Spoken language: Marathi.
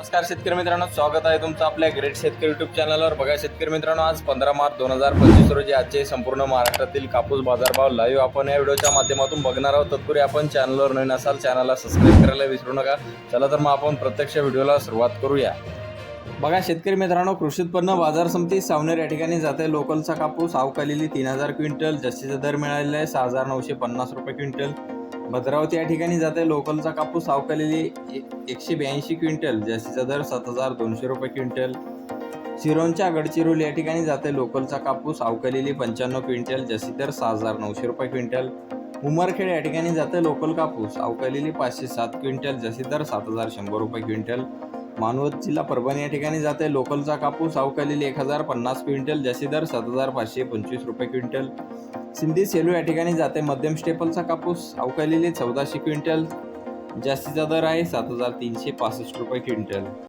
नमस्कार शेतकरी मित्रांनो स्वागत आहे तुमचं आपल्या ग्रेट शेतकरी युट्यूब चॅनलवर बघा शेतकरी मित्रांनो आज पंधरा मार्च दोन हजार पंचवीस रोजी आजचे संपूर्ण महाराष्ट्रातील कापूस बाजारभाव लाईव्ह आपण या व्हिडिओच्या माध्यमातून बघणार आहोत. तत्पूर्वी आपण चॅनलवर नवीन असाल चॅनलला सबस्क्राईब करायला विसरू नका. चला तर मग आपण प्रत्यक्ष व्हिडिओला सुरुवात करूया. बघा शेतकरी मित्रांनो कृषी उत्पन्न बाजार समिती सावनेर या ठिकाणी जाते. लोकलचा कापूस अवकालेली तीन हजार क्विंटल जास्तीचा दर मिळालेला आहे सहा हजार नऊशे पन्नास रुपये क्विंटल. भद्रावती या ठिकाणी जाते. लोकलचा कापूस अवकालेली एकशे ब्याऐंशी क्विंटल जास्तीचा दर सात हजार दोनशे रुपये क्विंटल. सिरोंच्या गडचिरोली या ठिकाणी जाते. लोकलचा कापूस अवकालेली पंच्याण्णव क्विंटल जास्ती दर सहा हजार नऊशे रुपये क्विंटल. उमरखेड या ठिकाणी जाते. लोकल कापूस अवकालेली पाचशे सात क्विंटल जास्ती दर सात हजार शंभर रुपये क्विंटल. मानवत जिल्हा परभणी या ठिकाणी जाते. लोकलचा कापूस अवकालेली एक हजार पन्नास क्विंटल जास्ती दर सात हजार पाचशे पंचवीस रुपये क्विंटल. सिंधी सेलू या ठिकाणी जाते. मध्यम स्टेपलचा कापूस अवकालेली चौदाशे क्विंटल जास्तीचा दर आहे सात हजार तीनशे पासष्ट रुपये क्विंटल.